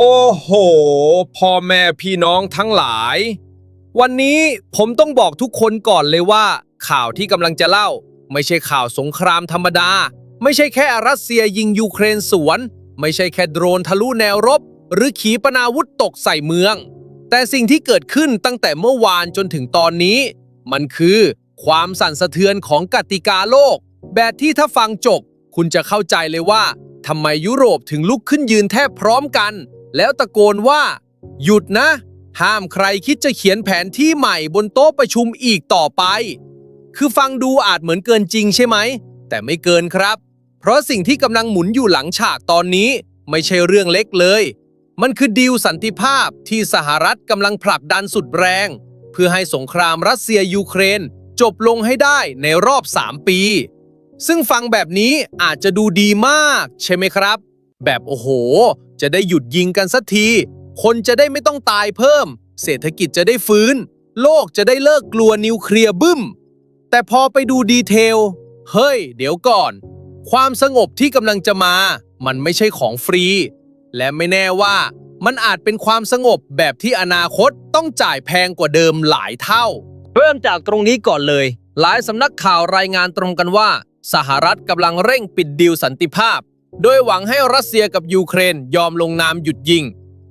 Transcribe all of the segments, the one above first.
โอ้โห พ่อแม่พี่น้องทั้งหลาย วันนี้ผมต้องบอกทุกคนก่อนเลยว่า ข่าวที่กำลังจะเล่า ไม่ใช่ข่าวสงครามธรรมดา ไม่ใช่แค่รัสเซียยิงยูเครนสวน ไม่ใช่แค่โดรนทะลุแนวรบ หรือขีปนาวุธตกใส่เมือง แต่สิ่งที่เกิดขึ้นตั้งแต่เมื่อวานจนถึงตอนนี้ มันคือความสั่นสะเทือนของกติกาโลก แบบที่ถ้าฟังจบคุณจะเข้าใจเลยว่าทำไมยุโรปถึงลุกขึ้นยืนแทบพร้อมกัน แล้วตะโกนว่า หยุดนะ ห้ามใครคิดจะเขียนแผนที่ใหม่บนโต๊ะประชุมอีกต่อไป คือฟังดูอาจเหมือนเกินจริงใช่ไหม แต่ไม่เกินครับ เพราะสิ่งที่กำลังหมุนอยู่หลังฉากตอนนี้ ไม่ใช่เรื่องเล็กเลย มันคือดีลสันติภาพที่สหรัฐกำลังผลักดันสุดแรง เพื่อให้สงครามรัสเซียยูเครน จบลงให้ได้ในรอบ 3 ปี ซึ่งฟังแบบนี้อาจจะดูดีมาก ใช่ไหมครับ แบบโอ้โห จะได้หยุดยิงกันสักที คนจะได้ไม่ต้องตายเพิ่ม เศรษฐกิจจะได้ฟื้น โลกจะได้เลิกกลัวนิวเคลียร์บึ้ม แต่พอไปดูดีเทล เฮ้ย เดี๋ยวก่อน ความสงบที่กำลังจะมา มันไม่ใช่ของฟรี และไม่แน่ว่ามันอาจเป็นความสงบแบบที่อนาคตต้องจ่ายแพงกว่าเดิมหลายเท่า เริ่มจากตรงนี้ก่อนเลย หลายสำนักข่าวรายงานตรงกันว่า สหรัฐกำลังเร่งปิดดีลสันติภาพ โดยหวังให้รัสเซียกับยูเครนยอมลงนามหยุดยิง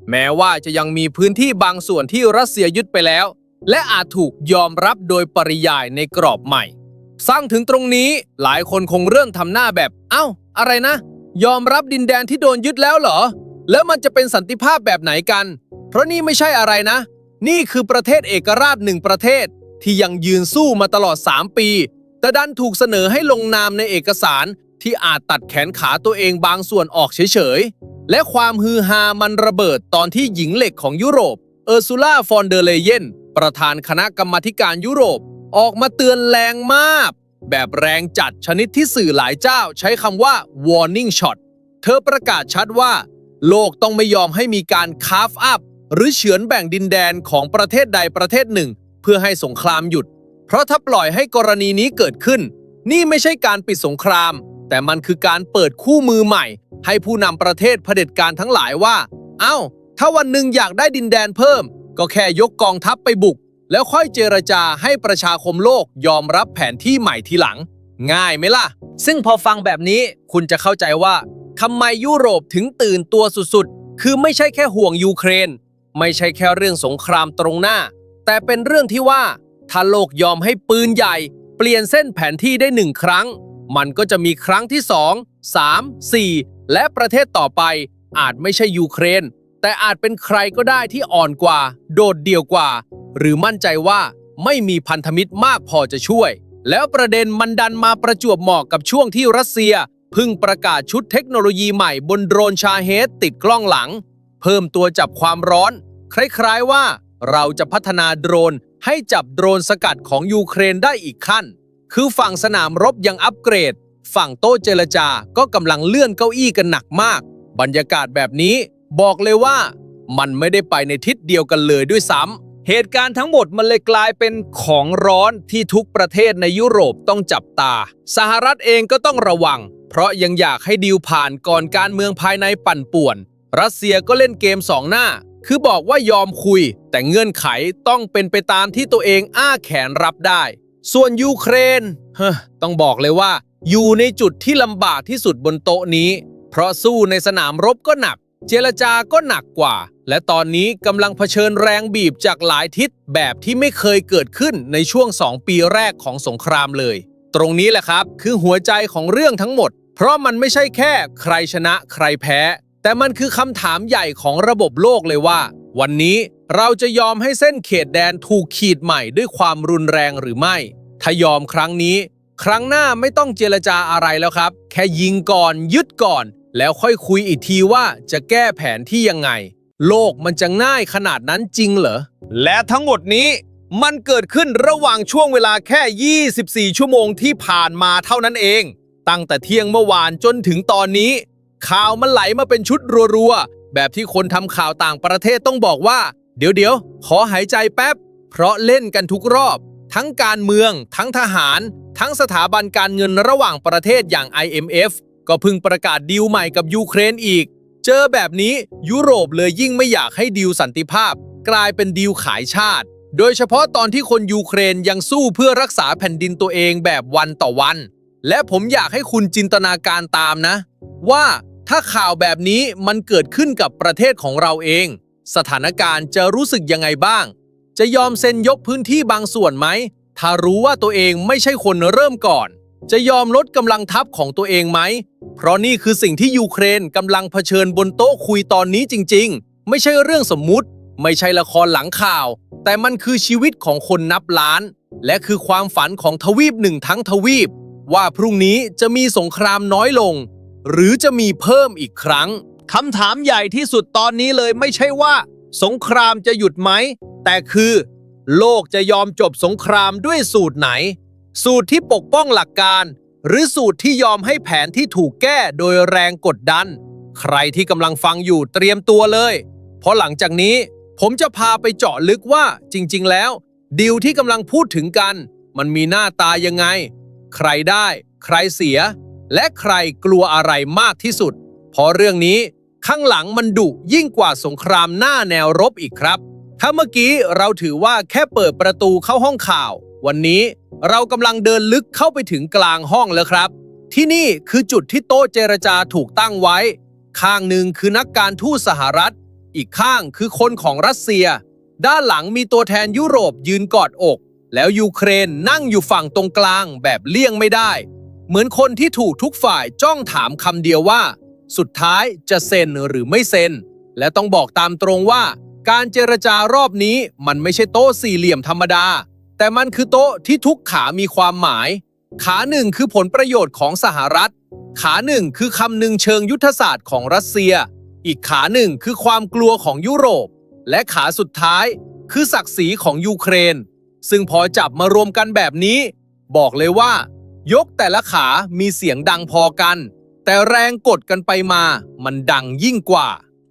แม้ว่าจะยังมีพื้นที่บางส่วนที่รัสเซียยึดไปแล้ว และอาจถูกยอมรับโดยปริยายในกรอบใหม่ สร้างถึงตรงนี้หลายคนคงเริ่มทำหน้าแบบ เอ้า อะไรนะ ยอมรับดินแดนที่โดนยึดแล้วเหรอ แล้วมันจะเป็นสันติภาพแบบไหนกัน เพราะนี่ไม่ใช่อะไรนะ นี่คือประเทศเอกราชหนึ่งประเทศ ที่ยังยืนสู้มาตลอด 3 ปี แต่ดันถูกเสนอให้ลงนามในเอกสาร ที่อาจตัดแขนขาตัวเองบางส่วนออกเฉยๆ และความฮือฮามันระเบิดตอนที่หญิงเหล็กของยุโรป เออร์ซูล่าฟอนเดอร์เลเยนประธานคณะกรรมาธิการยุโรป ออกมาเตือนแรงมาก แบบแรงจัดชนิดที่สื่อหลายเจ้าใช้คำว่า warning shot เธอประกาศชัดว่า โลกต้องไม่ยอมให้มีการคาฟอัพหรือเฉือนแบ่งดินแดนของประเทศใดประเทศหนึ่ง เพื่อให้สงครามหยุด เพราะถ้าปล่อยให้กรณีนี้เกิดขึ้น นี่ไม่ใช่การปิดสงคราม แต่มันคือการเปิดคู่มือใหม่ ให้ผู้นำประเทศเผด็จการทั้งหลายว่า เอ้า ถ้าวันหนึ่งอยากได้ดินแดนเพิ่ม ก็แค่ยกกองทัพไปบุก แล้วค่อยเจรจาให้ประชาคมโลกยอมรับแผนที่ใหม่ทีหลัง ง่ายไหมล่ะ ซึ่งพอฟังแบบนี้คุณจะเข้าใจว่าทำไมยุโรปถึงตื่นตัวสุดๆ คือไม่ใช่แค่ห่วงยูเครน ไม่ใช่แค่เรื่องสงครามตรงหน้า แต่เป็นเรื่องที่ว่าถ้าโลกยอมให้ปืนใหญ่ เปลี่ยนเส้นแผนที่ได้หนึ่งครั้ง มันก็จะมีครั้งที่ 2 3 4 และประเทศต่อไป อาจไม่ใช่ยูเครน แต่อาจเป็นใครก็ได้ที่อ่อนกว่า โดดเดี่ยวกว่า หรือมั่นใจว่าไม่มีพันธมิตรมากพอจะช่วย แล้วประเด็นมันดันมาประจวบเหมาะกับช่วงที่รัสเซียเพิ่งประกาศชุดเทคโนโลยีใหม่บนโดรนชาเฮดติดกล้องหลัง เพิ่มตัวจับความร้อน คล้ายๆว่าเราจะพัฒนาโดรนให้จับโดรนสกัดของยูเครนได้อีกขั้น คือฝั่งสนามรบยังอัปเกรด ฝั่งโต๊ะเจรจาก็กำลังเลื่อนเก้าอี้กันหนักมาก บรรยากาศแบบนี้ บอกเลยว่า มันไม่ได้ไปในทิศเดียวกันเลยด้วยซ้ำเหตุการณ์ทั้งหมดมันเลยกลายเป็นของร้อนที่ทุกประเทศในยุโรปต้องจับตา สหรัฐเองก็ต้องระวัง เพราะยังอยากให้ดีลผ่านก่อนการเมืองภายในปั่นป่วน รัสเซียก็เล่นเกมสองหน้า คือบอกว่ายอมคุย แต่เงื่อนไขต้องเป็นไปตามที่ตัวเองอ้าแขนรับได้ ส่วนยูเครนเฮ้ต้องบอกเลยว่า อยู่ในจุดที่ลำบากที่สุดบนโต๊ะนี้ เพราะสู้ในสนามรบก็หนัก เจรจาก็หนักกว่า และตอนนี้กำลังเผชิญแรงบีบจากหลายทิศแบบที่ไม่เคยเกิดขึ้นในช่วง 2 ปีแรกของสงครามเลย ตรงนี้แหละครับ คือหัวใจของเรื่องทั้งหมด เพราะมันไม่ใช่แค่ใครชนะใครแพ้ แต่มันคือคำถามใหญ่ของระบบโลกเลยว่า วันนี้เราจะยอมให้เส้นเขตแดนถูกขีดใหม่ด้วยความรุนแรงหรือไม่ ถ้ายอมครั้งนี้ ครั้งหน้าไม่ต้องเจรจาอะไรแล้วครับ แค่ยิงก่อนยึดก่อน แล้วค่อยคุยอีกทีว่าจะแก้แผนที่ยังไง โลกมันจะง่ายขนาดนั้นจริงเหรอ และทั้งหมดนี้มันเกิดขึ้นระหว่างช่วงเวลาแค่ 24 ชั่วโมงที่ผ่านมาเท่านั้นเอง ตั้งแต่เที่ยงเมื่อวานจนถึงตอนนี้ ข่าวมันไหลมาเป็นชุดรัวๆ แบบที่คนทำข่าวต่างประเทศต้องบอกว่า เดี๋ยวเดี๋ยวๆขอหายใจแป๊บ เพราะเล่นกันทุกรอบ ทั้งการเมือง ทั้งทหาร ทั้งสถาบันการเงินระหว่างประเทศอย่าง IMF ก็เพิ่งประกาศดีลใหม่กับยูเครนอีก เจอแบบนี้ยุโรปเลยยิ่งไม่อยากให้ดีลสันติภาพ กลายเป็นดีลขายชาติ โดยเฉพาะตอนที่คนยูเครนยังสู้เพื่อรักษาแผ่นดินตัวเองแบบวันต่อวัน และผมอยากให้คุณจินตนาการตามนะ ว่าถ้าข่าวแบบนี้มันเกิดขึ้นกับประเทศของเราเอง สถานการณ์จะรู้สึกยังไงบ้าง จะยอมเซ็นยกพื้นที่บางส่วนไหม ถ้ารู้ว่าตัวเองไม่ใช่คนเริ่มก่อน จะยอมลดกำลังทัพของตัวเองไหม เพราะนี่คือสิ่งที่ยูเครนกำลังเผชิญบนโต๊ะคุยตอนนี้จริง ๆ ไม่ใช่เรื่องสมมุติ ไม่ใช่ละครหลังข่าว แต่มันคือชีวิตของคนนับล้าน และคือความฝันของทวีปหนึ่งทั้งทวีป ว่าพรุ่งนี้จะมีสงครามน้อยลง หรือจะมีเพิ่มอีกครั้งคำถามใหญ่ที่สุดตอนนี้เลยไม่ใช่ว่า สงครามจะหยุดไหม แต่คือ โลกจะยอมจบสงครามด้วยสูตรไหน สูตรที่ปกป้องหลักการ หรือสูตรที่ยอมให้แผนที่ถูกแก้โดยแรงกดดัน ใครที่กำลังฟังอยู่เตรียมตัวเลย เพราะหลังจากนี้ ผมจะพาไปเจาะลึกว่าจริง ๆ แล้วดีลที่กำลังพูดถึงกัน มันมีหน้าตายังไง ใครได้ ใครเสีย และใครกลัวอะไรมากที่สุด เพราะเรื่องนี้ ข้างหลังมันดุยิ่งกว่าสงครามหน้าแนวรบอีกครับ ถ้าเมื่อกี้เราถือว่าแค่เปิดประตูเข้าห้องข่าว วันนี้เรากำลังเดินลึกเข้าไปถึงกลางห้องแล้วครับ ที่นี่คือจุดที่โต๊ะเจรจาถูกตั้งไว้ ข้างหนึ่งคือนักการทูตสหรัฐ อีกข้างคือคนของรัสเซีย ด้านหลังมีตัวแทนยุโรปยืนกอดอก แล้วยูเครนนั่งอยู่ฝั่งตรงกลางแบบเลี่ยงไม่ได้ เหมือนคนที่ถูกทุกฝ่ายจ้องถามคำเดียวว่า สุดท้ายจะเซ็นหรือไม่เซ็น และต้องบอกตามตรงว่า การเจรจารอบนี้มันไม่ใช่โต๊ะสี่เหลี่ยมธรรมดา แต่มันคือโต๊ะที่ทุกขามีความหมาย ขาหนึ่งคือผลประโยชน์ของสหรัฐ ขาหนึ่งคือคำหนึ่งเชิงยุทธศาสตร์ของรัสเซีย อีกขาหนึ่งคือความกลัวของยุโรป และขาสุดท้าย คือศักดิ์ศรีของยูเครน ซึ่งพอจับมารวมกันแบบนี้ บอกเลยว่า ยกแต่ละขามีเสียงดังพอกัน แต่แรงกดกันไปมามันดังยิ่งกว่า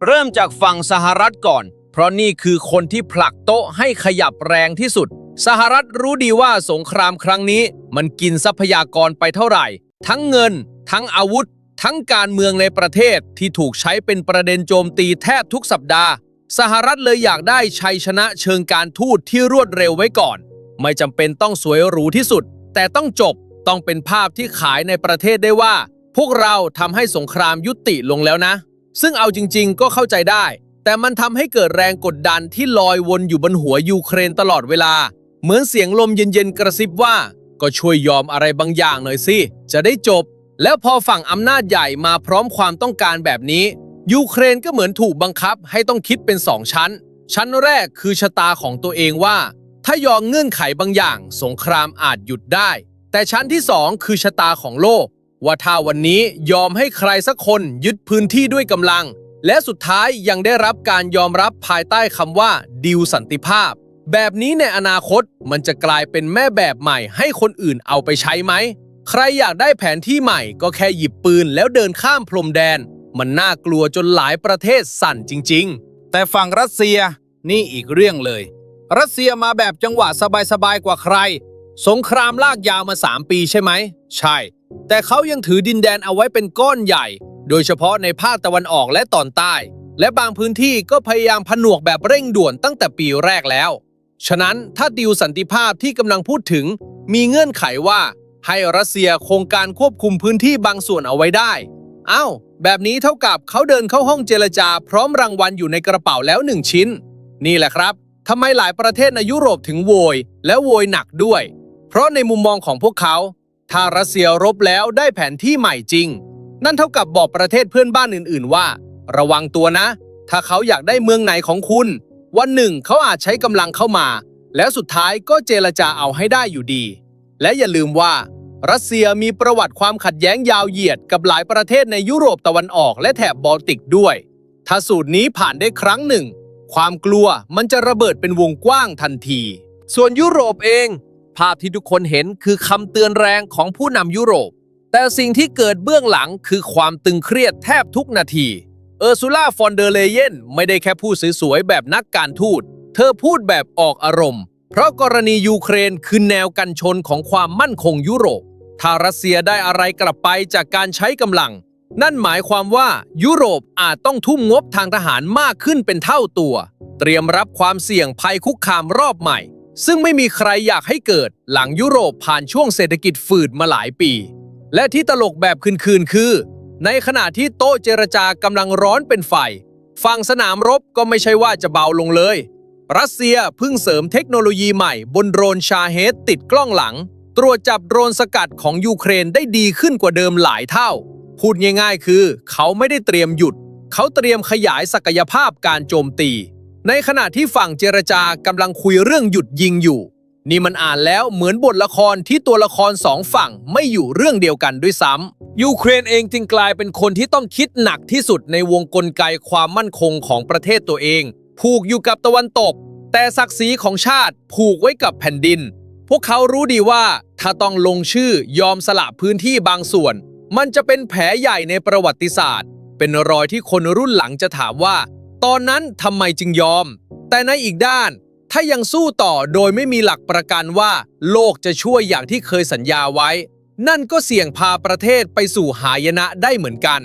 เริ่มจากฝั่งสหรัฐก่อน เพราะนี่คือคนที่ผลักโต๊ะให้ขยับแรงที่สุด สหรัฐรู้ดีว่าสงครามครั้งนี้ มันกินทรัพยากรไปเท่าไหร่ ทั้งเงิน ทั้งอาวุธ ทั้งการเมืองในประเทศที่ถูกใช้เป็นประเด็นโจมตีแทบทุกสัปดาห์ สหรัฐเลยอยากได้ชัยชนะเชิงการทูตที่รวดเร็วไว้ก่อน ไม่จำเป็นต้องสวยหรูที่สุด แต่ต้องจบต้องเป็นภาพที่ขายในประเทศได้ว่า พวกเราทำให้สงครามยุติลงแล้วนะ ซึ่งเอาจริง ๆ ก็เข้าใจได้ แต่มันทำให้เกิดแรงกดดันที่ลอยวนอยู่บนหัวยูเครนตลอดเวลา เหมือนเสียงลมเย็นๆกระซิบว่า ก็ช่วยยอมอะไรบางอย่างหน่อยสิ จะได้จบ แล้วพอฝั่งอำนาจใหญ่มาพร้อมความต้องการแบบนี้ ยูเครนก็เหมือนถูกบังคับให้ต้องคิดเป็นสองชั้น ชั้นแรกคือชะตาของตัวเองว่า ถ้ายอมเงื่อนไขบางอย่าง สงครามอาจหยุดได้ แต่ชั้นที่สองคือชะตาของโลก ว่าถ้าวันนี้ยอมให้ใครสักคนยึดพื้นที่ด้วยกำลัง และสุดท้ายยังได้รับการยอมรับภายใต้คำว่าดิวสันติภาพ แบบนี้ในอนาคตมันจะกลายเป็นแม่แบบใหม่ให้คนอื่นเอาไปใช้ไหม ใครอยากได้แผนที่ใหม่ก็แค่หยิบปืนแล้วเดินข้ามพรมแดน มันน่ากลัวจนหลายประเทศสั่นจริง ๆ แต่ฝั่งรัสเซียนี่อีกเรื่องเลย รัสเซียมาแบบจังหวะสบายๆกว่าใคร สงครามลากยาวมา 3 ปีใช่ไหม ใช่ แต่เขายังถือดินแดนเอาไว้เป็นก้อนใหญ่ โดยเฉพาะในภาคตะวันออกและตอนใต้ และบางพื้นที่ก็พยายามผนวกแบบเร่งด่วนตั้งแต่ปีแรกแล้ว ฉะนั้นถ้าดีลสันติภาพที่กำลังพูดถึง มีเงื่อนไขว่าให้รัสเซียโครงการควบคุมพื้นที่บางส่วนเอาไว้ได้อ้าวแบบนี้เท่ากับเขาเดินเข้าห้องเจรจา พร้อมรางวัลอยู่ในกระเป๋าแล้วหนึ่งชิ้น นี่แหละครับทำไมหลายประเทศในยุโรปถึงโวย และโวยหนักด้วย เพราะในมุมมองของพวกเขา ถ้ารัสเซียรบแล้วได้แผนที่ใหม่จริง นั่นเท่ากับบอกประเทศเพื่อนบ้านอื่น ๆ ว่า ระวังตัวนะ ถ้าเขาอยากได้เมืองไหนของคุณ วันหนึ่งเขาอาจใช้กำลังเข้ามา แล้วสุดท้ายก็เจรจาเอาให้ได้อยู่ดี และอย่าลืมว่า รัสเซียมีประวัติความขัดแย้งยาวเหยียดกับหลายประเทศในยุโรปตะวันออกและแถบบอลติกด้วย ถ้าสูตรนี้ผ่านได้ครั้งหนึ่ง ความกลัวมันจะระเบิดเป็นวงกว้างทันที ส่วนยุโรปเอง ภาพที่ทุกคนเห็นคือคำเตือนแรงของผู้นำยุโรป แต่สิ่งที่เกิดเบื้องหลังคือความตึงเครียดแทบทุกนาที เออร์ซูล่าฟอนเดอร์เลเยนไม่ได้แค่พูดสวยๆแบบนักการทูต เธอพูดแบบออกอารมณ์ เพราะกรณียูเครนคือแนวกันชนของความมั่นคงยุโรป ถ้ารัสเซียได้อะไรกลับไปจากการใช้กำลัง นั่นหมายความว่ายุโรปอาจต้องทุ่มงบทางทหารมากขึ้นเป็นเท่าตัว เตรียมรับความเสี่ยงภัยคุกคามรอบใหม่ ซึ่งไม่มีใครอยากให้เกิดหลังยุโรปผ่านช่วงเศรษฐกิจฝืดมาหลายปี และที่ตลกแบบคืนๆคือ ในขณะที่โต๊ะเจรจากำลังร้อนเป็นไฟฝั่งสนามรบก็ไม่ใช่ว่าจะเบาลงเลย รัสเซียเพิ่งเสริมเทคโนโลยีใหม่บนโดรนชาเฮดติดกล้องหลัง ตรวจจับโดรนสกัดของยูเครนได้ดีขึ้นกว่าเดิมหลายเท่า พูดง่ายๆ คือ เขาไม่ได้เตรียมหยุด เขาเตรียมขยายศักยภาพการโจมตี ในขณะที่ฝั่งเจรจากำลังคุยเรื่องหยุดยิงอยู่ นี่มันอ่านแล้วเหมือนบทละครที่ตัวละครสองฝั่งไม่อยู่เรื่องเดียวกันด้วยซ้ำยูเครนเองจึงกลายเป็นคนที่ต้องคิดหนักที่สุดในวงกลไกความมั่นคงของประเทศตัวเอง ผูกอยู่กับตะวันตก แต่ศักดิ์ศรีของชาติผูกไว้กับแผ่นดิน พวกเขารู้ดีว่าถ้าต้องลงชื่อยอมสละพื้นที่บางส่วน มันจะเป็นแผลใหญ่ในประวัติศาสตร์ เป็นรอยที่คนรุ่นหลังจะถามว่า ตอนนั้นทำไมจึงยอม แต่ในอีกด้าน ถ้ายังสู้ต่อโดยไม่มีหลักประกันว่า โลกจะช่วยอย่างที่เคยสัญญาไว้ นั่นก็เสี่ยงพาประเทศไปสู่หายนะได้เหมือนกัน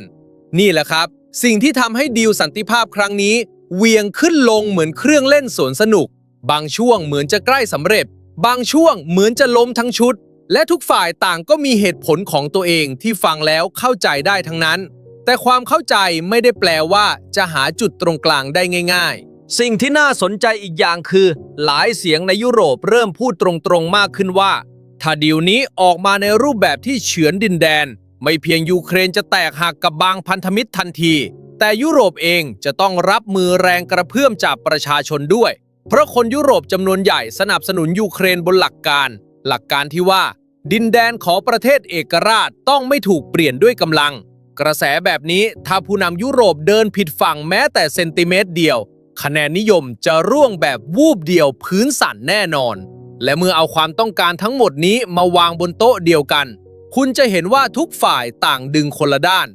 นี่แหละครับ สิ่งที่ทำให้ดีลสันติภาพครั้งนี้เวียงขึ้นลงเหมือนเครื่องเล่นสวนสนุก บางช่วงเหมือนจะใกล้สำเร็จ บางช่วงเหมือนจะล้มทั้งชุด และทุกฝ่ายต่างก็มีเหตุผลของตัวเองที่ฟังแล้วเข้าใจได้ทั้งนั้น แต่ความเข้าใจไม่ได้แปลว่าจะหาจุดตรงกลางได้ง่าย ๆ สิ่งที่น่าสนใจอีกอย่างคือ หลายเสียงในยุโรปเริ่มพูดตรงๆมากขึ้นว่า ถ้าดีลนี้ออกมาในรูปแบบที่เฉือนดินแดน ไม่เพียงยูเครนจะแตกหักกับบางพันธมิตรทันที แต่ยุโรปเองจะต้องรับมือแรงกระเพื่อมจากประชาชนด้วย เพราะคนยุโรปจำนวนใหญ่สนับสนุนยูเครนบนหลักการ หลักการที่ว่า ดินแดนของประเทศเอกราชต้องไม่ถูกเปลี่ยนด้วยกำลัง กระแสแบบนี้ถ้าผู้นำยุโรปเดินผิดฝั่งแม้แต่เซนติเมตรเดียว คะแนนนิยมจะร่วงแบบวูบเดียวพื้นสั่นแน่นอน และเมื่อเอาความต้องการทั้งหมดนี้มาวางบนโต๊ะเดียวกัน คุณจะเห็นว่าทุกฝ่ายต่างดึงคนละด้าน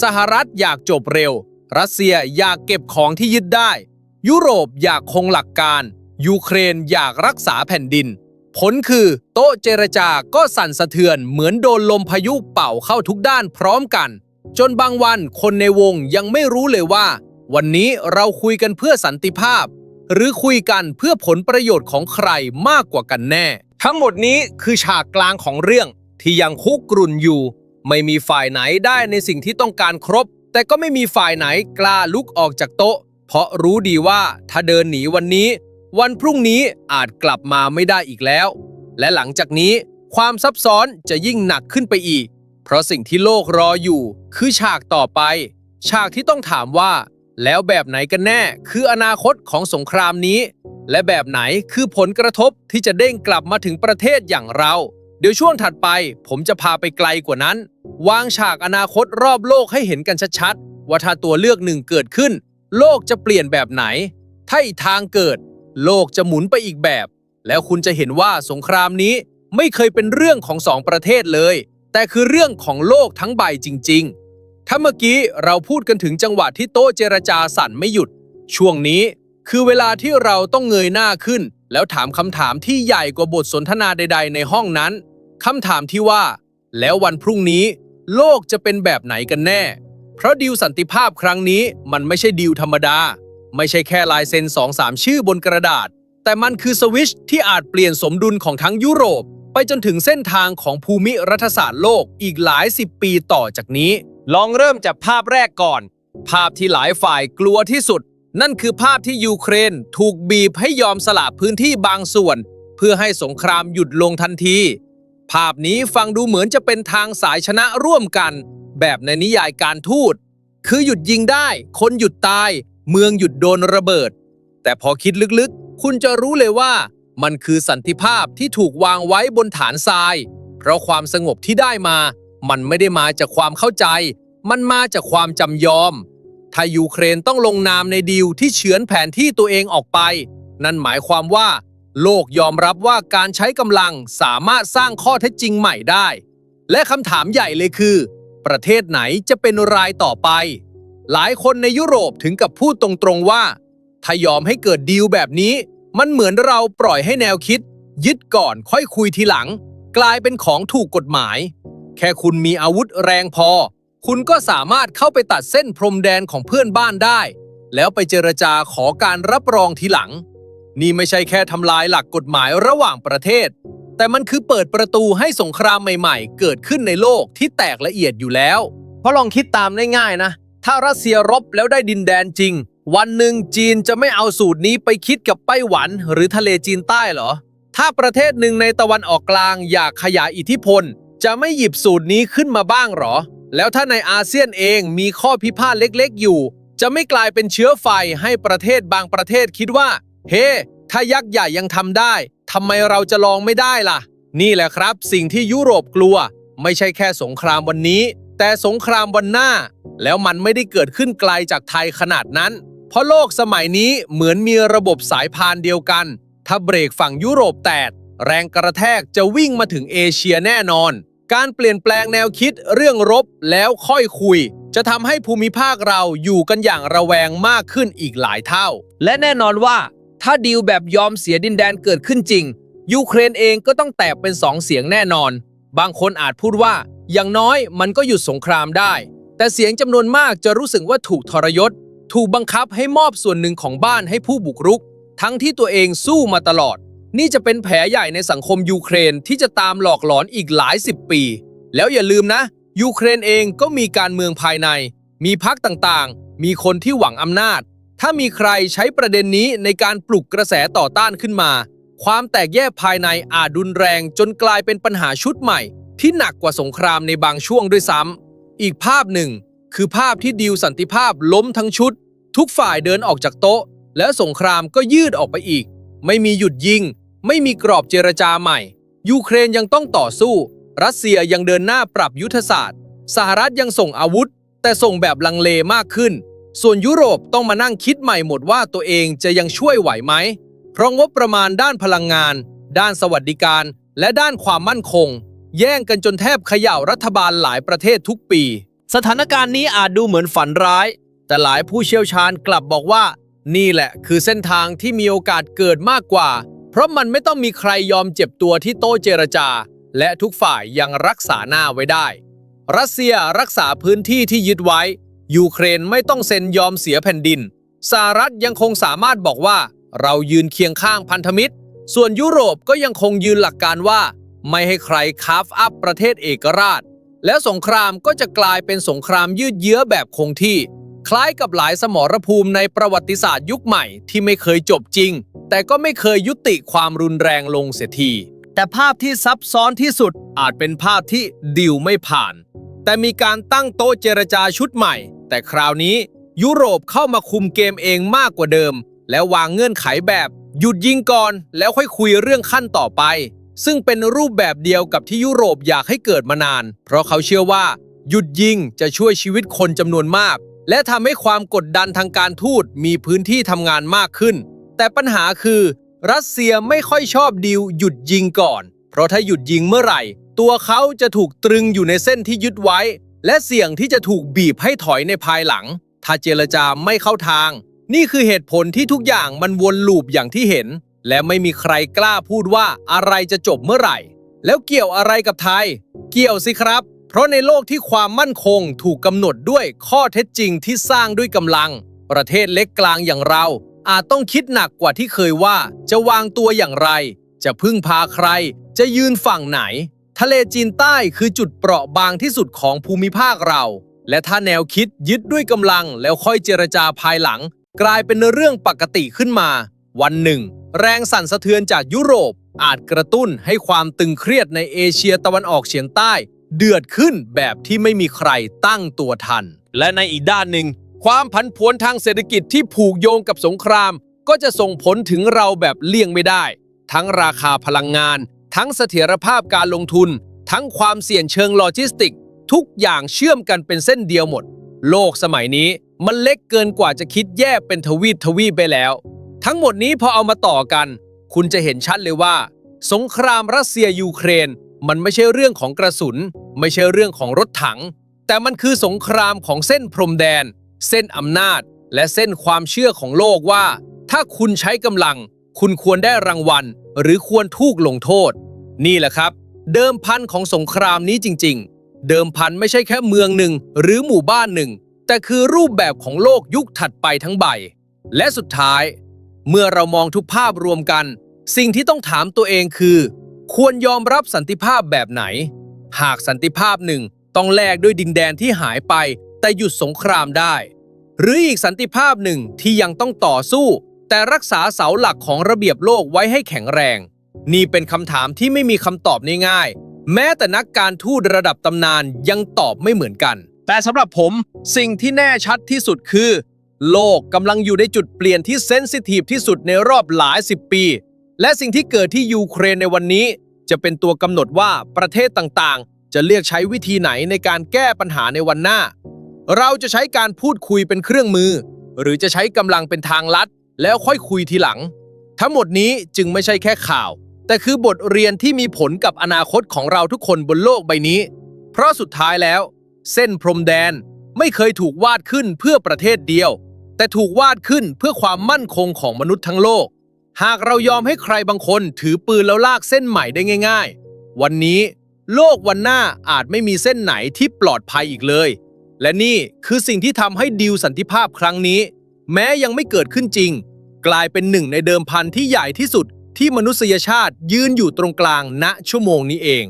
สหรัฐอยากจบเร็ว รัสเซียอยากเก็บของที่ยึดได้ ยุโรปอยากคงหลักการ ยูเครนอยากรักษาแผ่นดิน ผลคือโต๊ะเจรจาก็สั่นสะเทือนเหมือนโดนลมพายุเป่าเข้าทุกด้านพร้อมกัน จนบางวันคนในวงยังไม่รู้เลยว่า วันนี้เราคุยกันเพื่อสันติภาพ หรือคุยกันเพื่อผลประโยชน์ของใครมากกว่ากันแน่ ทั้งหมดนี้คือฉากกลางของเรื่องที่ยังคุกรุ่นอยู่ ไม่มีฝ่ายไหนได้ในสิ่งที่ต้องการครบ แต่ก็ไม่มีฝ่ายไหนกล้าลุกออกจากโต๊ะ เพราะรู้ดีว่าถ้าเดินหนีวันนี้ วันพรุ่งนี้อาจกลับมาไม่ได้อีกแล้ว และหลังจากนี้ความซับซ้อนจะยิ่งหนักขึ้นไปอีก เพราะสิ่งที่โลกรออยู่คือฉากต่อไป ฉากที่ต้องถามว่า แล้วแบบไหนกันแน่คืออนาคตของสงครามนี้ และแบบไหนคือผลกระทบที่จะเด้งกลับมาถึงประเทศอย่างเรา เดี๋ยวช่วงถัดไปผมจะพาไปไกลกว่านั้น วางฉากอนาคตรอบโลกให้เห็นกันชัดๆว่าถ้าตัวเลือกหนึ่งเกิดขึ้น โลกจะเปลี่ยนแบบไหน ถ้าอีกทางเกิด โลกจะหมุนไปอีกแบบ แล้วคุณจะเห็นว่าสงครามนี้ไม่เคยเป็นเรื่องของสองประเทศเลย แต่คือเรื่องของโลกทั้งใบจริง ๆ ถ้าเมื่อกี้เราพูดกันถึงจังหวะที่โต๊ะเจรจาสั่นไม่หยุด ช่วงนี้คือเวลาที่เราต้องเงยหน้าขึ้น แล้วถามคำถามที่ใหญ่กว่าบทสนทนาใด ๆ ในห้องนั้นคำถามที่ว่า แล้ววันพรุ่งนี้ โลกจะเป็นแบบไหนกันแน่ เพราะดีลสันติภาพครั้งนี้มันไม่ใช่ดีลธรรมดา ไม่ใช่แค่ลายเซ็นสองสามชื่อบนกระดาษ แต่มันคือสวิชที่อาจเปลี่ยนสมดุลของทั้งยุโรป ไปจนถึงเส้นทางของภูมิรัฐศาสตร์โลกอีกหลายสิบปีต่อจากนี้ ลองเริ่มจากภาพแรกก่อน ภาพที่หลายฝ่ายกลัวที่สุด นั่นคือภาพที่ยูเครนถูกบีบให้ยอมสละพื้นที่บางส่วน เพื่อให้สงครามหยุดลงทันที ภาพนี้ฟังดูเหมือนจะเป็นทางสายชนะร่วมกัน แบบในนิยายการทูต คือหยุดยิงได้ คนหยุดตาย เมืองหยุดโดนระเบิด แต่พอคิดลึกๆ คุณจะรู้เลยว่า มันคือสันติภาพที่ถูกวางไว้บนฐานทราย เพราะความสงบที่ได้มา มันไม่ได้มาจากความเข้าใจ มันมาจากความจำยอม ถ้ายูเครนต้องลงนามในดีลที่เฉือนแผนที่ตัวเองออกไป นั่นหมายความว่า โลกยอมรับว่าการใช้กำลังสามารถสร้างข้อเท็จจริงใหม่ได้ และคำถามใหญ่เลยคือ ประเทศไหนจะเป็นรายต่อไป หลายคนในยุโรปถึงกับพูดตรงๆว่า ถ้ายอมให้เกิดดีลแบบนี้ มันเหมือนเราปล่อยให้แนวคิด ยึดก่อนค่อยคุยทีหลัง กลายเป็นของถูกกฎหมาย แค่คุณมีอาวุธแรงพอ คุณก็สามารถเข้าไปตัดเส้นพรมแดนของเพื่อนบ้านได้ แล้วไปเจรจาขอการรับรองทีหลัง นี่ไม่ใช่แค่ทำลายหลักกฎหมายระหว่างประเทศ แต่มันคือเปิดประตูให้สงครามใหม่ ๆ เกิดขึ้นในโลกที่แตกละเอียดอยู่แล้ว เพราะลองคิดตามได้ง่ายนะ ถ้ารัสเซียรบแล้วได้ดินแดนจริง วันหนึ่งจีนจะไม่เอาสูตรนี้ไปคิดกับไต้หวันหรือทะเลจีนใต้เหรอ ถ้าประเทศหนึ่งในตะวันออกกลางอยากขยายอิทธิพล จะไม่หยิบสูตรนี้ขึ้นมาบ้างเหรอ แล้วถ้าในอาเซียนเองมีข้อพิพาทเล็กๆอยู่ จะไม่กลายเป็นเชื้อไฟให้ประเทศบางประเทศคิดว่า เฮ้ถ้ายักษ์ใหญ่ยังทำได้ทำไมเราจะลองไม่ได้ล่ะ นี่แหละครับ สิ่งที่ยุโรปกลัว ไม่ใช่แค่สงครามวันนี้ แต่สงครามวันหน้า แล้วมันไม่ได้เกิดขึ้นไกลจากไทยขนาดนั้น เพราะโลกสมัยนี้เหมือนมีระบบสายพานเดียวกัน ถ้าเบรกฝั่งยุโรปแตกแรงกระแทกจะวิ่งมาถึงเอเชียแน่นอน การเปลี่ยนแปลงแนวคิดเรื่องรบแล้วค่อยคุย จะทำให้ภูมิภาคเราอยู่กันอย่างระแวงมากขึ้นอีกหลายเท่า และแน่นอนว่า ถ้าดีลแบบยอมเสียดินแดนเกิดขึ้นจริง ยูเครนเองก็ต้องแตกเป็นสองเสียงแน่นอน บางคนอาจพูดว่า อย่างน้อยมันก็หยุดสงครามได้ แต่เสียงจำนวนมากจะรู้สึกว่าถูกทรยศ ถูกบังคับให้มอบส่วนหนึ่งของบ้านให้ผู้บุกรุก ทั้งที่ตัวเองสู้มาตลอด นี่จะเป็นแผลใหญ่ในสังคมยูเครนที่จะตามหลอกหลอนอีกหลายสิบปี แล้วอย่าลืมนะ ยูเครนเองก็มีการเมืองภายใน มีพักต่างๆ มีคนที่หวังอำนาจ ถ้ามีใครใช้ประเด็นนี้ในการปลุกกระแสต่อต้านขึ้นมา ความแตกแยกภายในอาจรุนแรงจนกลายเป็นปัญหาชุดใหม่ ที่หนักกว่าสงครามในบางช่วงด้วยซ้ำอีกภาพหนึ่ง คือภาพที่ดีลสันติภาพล้มทั้งชุด ทุกฝ่ายเดินออกจากโต๊ะ แล้วสงครามก็ยืดออกไปอีก ไม่มีหยุดยิง ไม่มีกรอบเจรจาใหม่ ยูเครนยังต้องต่อสู้ รัสเซียยังเดินหน้าปรับยุทธศาสตร์ สหรัฐยังส่งอาวุธ แต่ส่งแบบลังเลมากขึ้น ส่วนยุโรปต้องมานั่งคิดใหม่หมดว่าตัวเองจะยังช่วยไหวไหมเพราะงบประมาณด้านพลังงาน ด้านสวัสดิการ และด้านความมั่นคง แย่งกันจนแทบเขย่ารัฐบาลหลายประเทศทุกปี สถานการณ์นี้อาจดูเหมือนฝันร้าย แต่หลายผู้เชี่ยวชาญกลับบอกว่า นี่แหละคือเส้นทางที่มีโอกาสเกิดมากกว่า เพราะมันไม่ต้องมีใครยอมเจ็บตัวที่โต๊ะเจรจา และทุกฝ่ายยังรักษาหน้าไว้ได้ รัสเซียรักษาพื้นที่ที่ยึดไว้ ยูเครนไม่ต้องเซ็นยอมเสียแผ่นดินสหรัฐยังคงสามารถบอกว่า เรายืนเคียงข้างพันธมิตร ส่วนยุโรปก็ยังคงยืนหลักการว่า ไม่ให้ใครคาฟอัพประเทศเอกราช แล้วสงครามก็จะกลายเป็นสงครามยืดเยื้อแบบคงที่ คล้ายกับหลายสมรภูมิในประวัติศาสตร์ยุคใหม่ที่ไม่เคยจบจริง แต่ก็ไม่เคยยุติความรุนแรงลงเสียที แต่ภาพที่ซับซ้อนที่สุดอาจเป็นภาพที่ดิวไม่ผ่าน แต่มีการตั้งโต๊ะเจรจาชุดใหม่ แต่คราวนี้ยุโรปเข้ามาคุมเกมเองมากกว่าเดิม แล้ววางเงื่อนไขแบบ หยุดยิงก่อนแล้วค่อยคุยเรื่องขั้นต่อไป ซึ่งเป็นรูปแบบเดียวกับที่ยุโรปอยากให้เกิดมานาน เพราะเขาเชื่อว่า หยุดยิงจะช่วยชีวิตคนจำนวนมาก และทำให้ความกดดันทางการทูตมีพื้นที่ทำงานมากขึ้น แต่ปัญหาคือ รัสเซียไม่ค่อยชอบดีลหยุดยิงก่อน เพราะถ้าหยุดยิงเมื่อไหร่ ตัวเขาจะถูกตรึงอยู่ในเส้นที่ยึดไว้ และเสี่ยงที่จะถูกบีบให้ถอยในภายหลัง ถ้าเจรจาไม่เข้าทาง นี่คือเหตุผลที่ทุกอย่างมันวนลูปอย่างที่เห็น และไม่มีใครกล้าพูดว่าอะไรจะจบเมื่อไหร่ แล้วเกี่ยวอะไรกับไทย เกี่ยวสิครับ เพราะในโลกที่ความมั่นคงถูกกำหนดด้วยข้อเท็จจริงที่สร้างด้วยกำลัง ประเทศเล็กกลางอย่างเรา อาจต้องคิดหนักกว่าที่เคยว่า จะวางตัวอย่างไร จะพึ่งพาใคร จะยืนฝั่งไหน ทะเลจีนใต้คือจุดเปราะบางที่สุดของภูมิภาคเรา และถ้าแนวคิดยึดด้วยกำลังแล้วค่อยเจรจาภายหลัง กลายเป็นเรื่องปกติขึ้นมา วันหนึ่ง แรงสั่นสะเทือนจากยุโรปอาจกระตุ้นให้ความตึงเครียดในเอเชียตะวันออกเฉียงใต้ เดือดขึ้นแบบที่ไม่มีใครตั้งตัวทัน และในอีกด้านหนึ่ง ความผันผวนทางเศรษฐกิจที่ผูกโยงกับสงคราม ก็จะส่งผลถึงเราแบบเลี่ยงไม่ได้ ทั้งราคาพลังงาน ทั้งเสถียรภาพการลงทุน ทั้งความเสี่ยงเชิงโลจิสติก ทุกอย่างเชื่อมกันเป็นเส้นเดียวหมด โลกสมัยนี้มันเล็กเกินกว่าจะคิดแยกเป็นทวีปทวีปไปแล้ว ทั้งหมดนี้พอเอามาต่อกัน คุณจะเห็นชัดเลยว่า สงครามรัสเซียยูเครน มันไม่ใช่เรื่องของกระสุน ไม่ใช่เรื่องของรถถัง แต่มันคือสงครามของเส้นพรมแดน เส้นอำนาจ และเส้นความเชื่อของโลกว่า ถ้าคุณใช้กำลัง คุณควรได้รางวัล หรือควรถูกลงโทษ นี่แหละครับ เดิมพันของสงครามนี้จริง ๆ เดิมพันไม่ใช่แค่เมืองหนึ่ง หรือหมู่บ้านหนึ่ง แต่คือรูปแบบของโลกยุคถัดไปทั้งใบ และสุดท้าย เมื่อเรามองทุกภาพรวมกัน สิ่งที่ต้องถามตัวเองคือ ควรยอมรับสันติภาพแบบไหน หากสันติภาพหนึ่งต้องแลกด้วยดินแดนที่หายไป แต่หยุดสงครามได้ หรืออีกสันติภาพหนึ่งที่ยังต้องต่อสู้ แต่รักษาเสาหลักของระเบียบโลกไว้ให้แข็งแรง นี่เป็นคำถามที่ไม่มีคำตอบง่ายๆแม้แต่นักการทูตระดับตำนานยังตอบไม่เหมือนกัน แต่สำหรับผมสิ่งที่แน่ชัดที่สุดคือ โลกกำลังอยู่ในจุดเปลี่ยนที่เซนซิทีฟที่สุดในรอบหลายสิบปี และสิ่งที่เกิดที่ยูเครนในวันนี้ จะเป็นตัวกำหนดว่าประเทศต่างๆ จะเลือกใช้วิธีไหนในการแก้ปัญหาในวันหน้า เราจะใช้การพูดคุยเป็นเครื่องมือ หรือจะใช้กำลังเป็นทางลัด แล้วค่อยคุยทีหลัง ทั้งหมดนี้จึงไม่ใช่แค่ข่าว แต่คือบทเรียนที่มีผลกับอนาคตของเราทุกคนบนโลกใบนี้ เพราะสุดท้ายแล้ว เส้นพรมแดนไม่เคยถูกวาดขึ้นเพื่อประเทศเดียว แต่ถูกวาดขึ้นเพื่อความมั่นคงของมนุษย์ทั้งโลก หากเรายอมให้ใครบางคนถือปืนแล้วลากเส้นใหม่ได้ง่าย ๆ วันนี้โลกวันหน้าอาจไม่มีเส้นไหนที่ปลอดภัยอีกเลย และนี่คือสิ่งที่ทำให้ดีลสันติภาพครั้งนี้ แม้ยังไม่เกิดขึ้นจริง กลายเป็นหนึ่งในเดิมพันที่ใหญ่ที่สุดที่มนุษยชาติยืนอยู่ตรงกลางณชั่วโมงนี้เอง